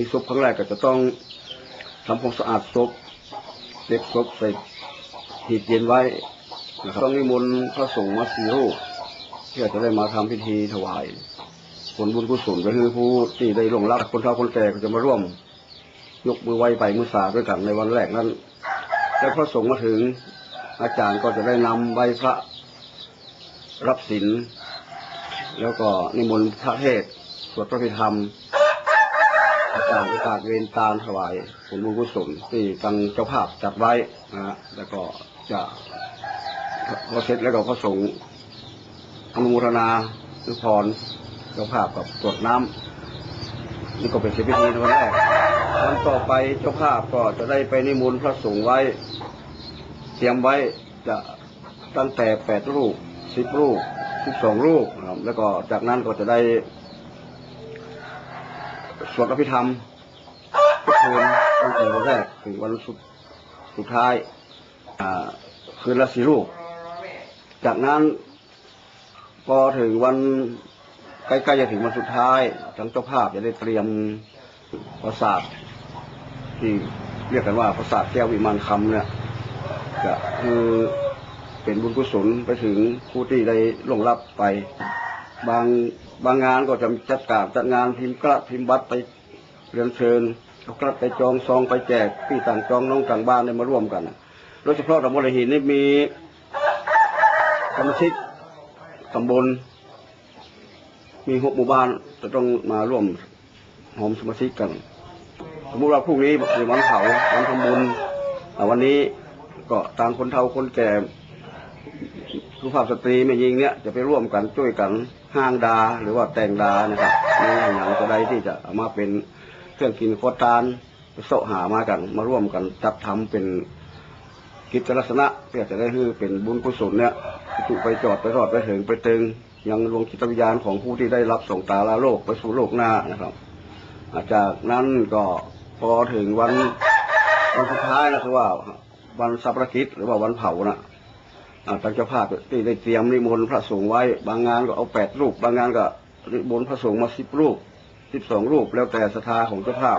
มีศพครั้งแรกก็จะต้องทำความสะอาดศพเก็บศพใส่หีบเย็นไว้นะครับต้องนิมนต์พระสงฆ์มาสี่รูปเพื่อจะได้มาทำพิธีถวายผลบุญกุศลก็คือผู้ที่ได้ลงลับคนเฒ่าคนแก่ก็จะมาร่วม ยกมือไหว้ไปมือสาด้วยกันในวันแรกนั้น แล้วพระสงฆ์มาถึงอาจารย์ก็จะได้นำใบพระรับศีลแล้วก็นิมนต์พระเทศสวดพระพิธรรม อาจารย์ประกาเวรตามถวายผลบุญกุศลที่ทางเจ้าภาพจัดไว้นะฮะแล้วก็จะพอเสร็จแล้วก็พระสงฆ์อนุโมทนาคือพรเจ้าภาพกับตรวจน้ำนี่ก็เป็นเสพิธีในวันแรกวันต่อไปเจ้าภาพก็จะได้ไปนิมนต์พระสงฆ์ไว้ เตรียมไว้จะตั้งแต่แปดรูปสิบรูปสิบสองรูปนะครับแล้วก็จากนั้นก็จะได้ สวดอภิธรรมทุกคืนตั้งแต่วันแรกถึงวันสุดสุดท้ายอ่าคืนละสี่รูปจากนั้น พอถึงวันใกล้ๆจะถึงวันสุดท้ายทางเจ้าภาพจะได้เตรียมประสาทที่เรียกกันว่าประสาทแก้ววิมานคำเนี่ยจะคือเป็นบุญกุศลไปถึงผู้ที่ได้ล่วงลับไป บางบางงานก็จะจัดการจัดงานพิมพ์กระพิมพ์บัตรไปเรียนเชิญเอากระไปจองซองไปแจกพี่ต่างจองน้องต่างบ้านได้มาร่วมกันโดยเฉพาะตำบลหินนี่มีสมาชิกตำบล มีหกหมู่บ้านจะต้องมาร่วมหอมสมาชิกกันสมมติว่าพรุ่งนี้เป็นวันเผาวันทำบุญอ่วันนี้ก็ต่างคนเฒ่าคนแก่ สุภาพสตรีแม่ยิงเนี่ยจะไปร่วมกันช่วยกันห้างดาหรือว่าแต่งดานะครับนี่อย่างจะได้ที่จะเอามาเป็นเครื่องกินโคตานโสหามากันมาร่วมกันจัดทำเป็นกิจลักษณะเพื่อจะได้คือเป็นบุญกุศลเนี่ยถูกไปจอดไปรอดไปถึงไปตึงยังลงจิตวิญญาณของผู้ที่ได้รับส่งตาลาโลกไปสู่โลกหน้านะครับจากนั้นก็พอถึงวันวันสุดท้ายนะคือว่าวันสัปรกิจหรือว่าวันเผานะอ่า ทางเจ้าภาพที่ได้เตรียมนิมนต์พระสงฆ์ไว้ บางงานก็เอาแปดรูป บางงานก็นิมนต์พระสงฆ์มาสิบรูปสิบสองรูป แล้วแต่ศรัทธาของเจ้าภาพ